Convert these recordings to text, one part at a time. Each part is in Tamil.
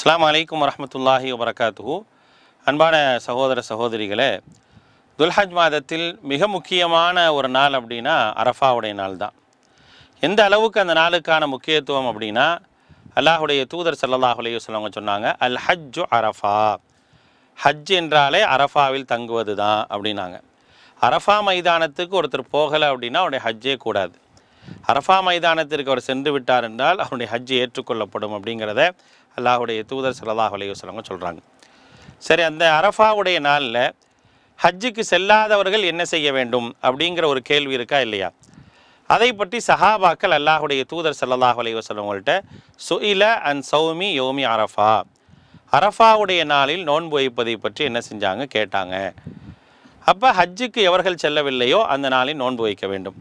அஸ்லாம் அலைக்கும் வரமத்துல்லாஹி வபரகாத்துஹு. அன்பான சகோதர சகோதரிகளே துல்ஹஜ் மாதத்தில் மிக முக்கியமான ஒரு நாள் அப்படின்னா அரஃபாவுடைய நாள் தான் எந்த அளவுக்கு அந்த நாளுக்கான முக்கியத்துவம் அப்படின்னா அல்லாஹுடைய தூதர் ஸல்லல்லாஹு அலைஹி சொன்னாங்க அல் ஹஜ்ஜு அரஃபா. ஹஜ் என்றாலே அரஃபாவில் தங்குவது தான் அப்படின்னாங்க. அரஃபா மைதானத்துக்கு ஒருத்தர் போகலை அப்படின்னா அவருடைய ஹஜ்ஜே கூடாது. அரஃபா மைதானத்திற்கு அவர் சென்று விட்டார் என்றால் அவருடைய ஹஜ் ஏற்றுக்கொள்ளப்படும் அப்படிங்கிறத அல்லாஹுடைய தூதர் சல்லாஹ் அலைஹி சொல்கிறாங்க சரி அந்த அரஃபாவுடைய நாளில் ஹஜ்ஜுக்கு செல்லாதவர்கள் என்ன செய்ய வேண்டும் அப்படிங்கிற ஒரு கேள்வி இருக்கா இல்லையா? அதை பற்றி சஹாபாக்கள் அல்லாஹுடைய தூதர் சல்லாஹ் அலைஹி சுயில அன் சௌமி யோமி அரஃபா. அரஃபாவுடைய நாளில் நோன்பு வைப்பதை பற்றி என்ன செஞ்சாங்க? கேட்டாங்க. அப்போ ஹஜ்ஜுக்கு எவர்கள் செல்லவில்லையோ அந்த நாளில் நோன்பு வைக்க வேண்டும்.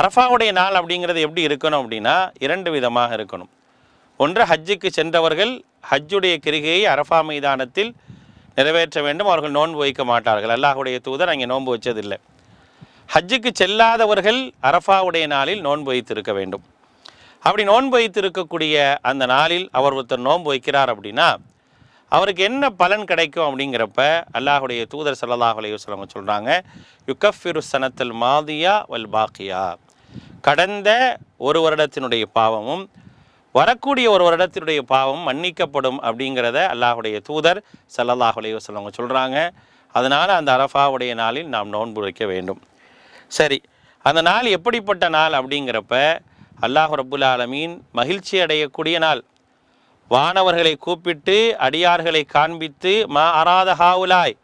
அரஃபாவுடைய நாள் அப்படிங்கிறது எப்படி இருக்கணும் அப்படின்னா இரண்டு விதமாக இருக்கணும். ஒன்று ஹஜ்ஜுக்கு சென்றவர்கள் ஹஜ்ஜுடைய கிரிகையை அரஃபா மைதானத்தில் நிறைவேற்ற வேண்டும். அவர்கள் நோன்பு வைக்க மாட்டார்கள். அல்லாஹுடைய தூதர் அங்கே நோன்பு வச்சதில்லை. ஹஜ்ஜுக்கு செல்லாதவர்கள் அரஃபாவுடைய நாளில் நோன்பு வைத்திருக்க வேண்டும். அப்படி நோன்பு வைத்திருக்கக்கூடிய அந்த நாளில் அவர் ஒருத்தர் நோன்பு வைக்கிறார் அப்படின்னா அவருக்கு என்ன பலன் கிடைக்கும் அப்படிங்கிறப்ப அல்லாஹுடைய தூதர் சல்லாஹ் அலைஹி சொல்கிறாங்க யுகஃபிரு சனத்தில் மாதியா வல் பாக்கியா கடந்த ஒரு வருடத்தினுடைய பாவமும் வரக்கூடிய ஒரு வருடத்தினுடைய பாவம் மன்னிக்கப்படும் அப்படிங்கிறத அல்லாஹுடைய தூதர் ஸல்லல்லாஹு அலைஹி சொல்கிறாங்க அதனால் அந்த அரஃபாவுடைய நாளில் நாம் நோன்பு வைக்க வேண்டும். சரி அந்த நாள் எப்படிப்பட்ட நாள் அப்படிங்கிறப்ப அல்லாஹ் ரபுல் ஆலமீன் மகிழ்ச்சி அடையக்கூடிய நாள். வானவர்களை கூப்பிட்டு அடியார்களை காண்பித்து மா அராத ஹாவுலாய்.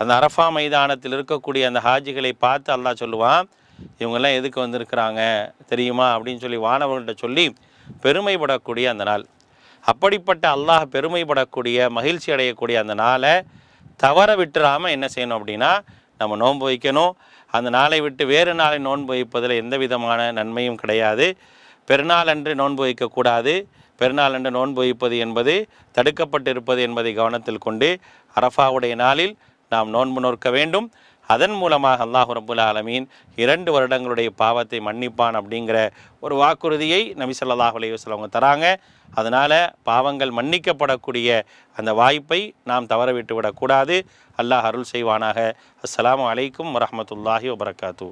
அந்த அரஃபா மைதானத்தில் இருக்கக்கூடிய அந்த ஹாஜிகளை பார்த்து அல்லாஹ் சொல்லுவான் இவங்கெல்லாம் எதுக்கு வந்திருக்கிறாங்க? தெரியுமா? அப்படின்னு சொல்லி வானவர்கள்ட்ட சொல்லி பெருமைப்படக்கூடிய அந்த நாள். அப்படிப்பட்ட அல்லாஹ் பெருமைப்படக்கூடிய மகிழ்ச்சி அடையக்கூடிய அந்த நாளை தவற விட்டுறாமல் என்ன செய்யணும் அப்படின்னா நம்ம நோன்பு வைக்கணும். அந்த நாளை விட்டு வேறு நாளை நோன்பு வைப்பதில் எந்த விதமான நன்மையும் கிடையாது. பெருநாள் அன்று நோன்பு வைக்கக்கூடாது. பெருநாள் அன்று நோன்பு வைப்பது என்பது தடுக்கப்பட்டிருப்பது என்பதை கவனத்தில் கொண்டு அரஃபாவுடைய நாளில் நாம் நோன்பு நோக்க வேண்டும். அதன் மூலமாக அல்லாஹ் ரபுல் ஆலமீன் இரண்டு வருடங்களுடைய பாவத்தை மன்னிப்பான் அப்படிங்கிற ஒரு வாக்குறுதியை நபி ஸல்லல்லாஹு அவங்க தராங்க. அதனால் பாவங்கள் மன்னிக்கப்படக்கூடிய அந்த வாய்ப்பை நாம் தவற விட்டு விடக்கூடாது அல்லாஹ் அருள் செய்வானாக. அஸ்லாம் அலைக்கும் வரமத்துல்லாஹி வபரகாத்தூ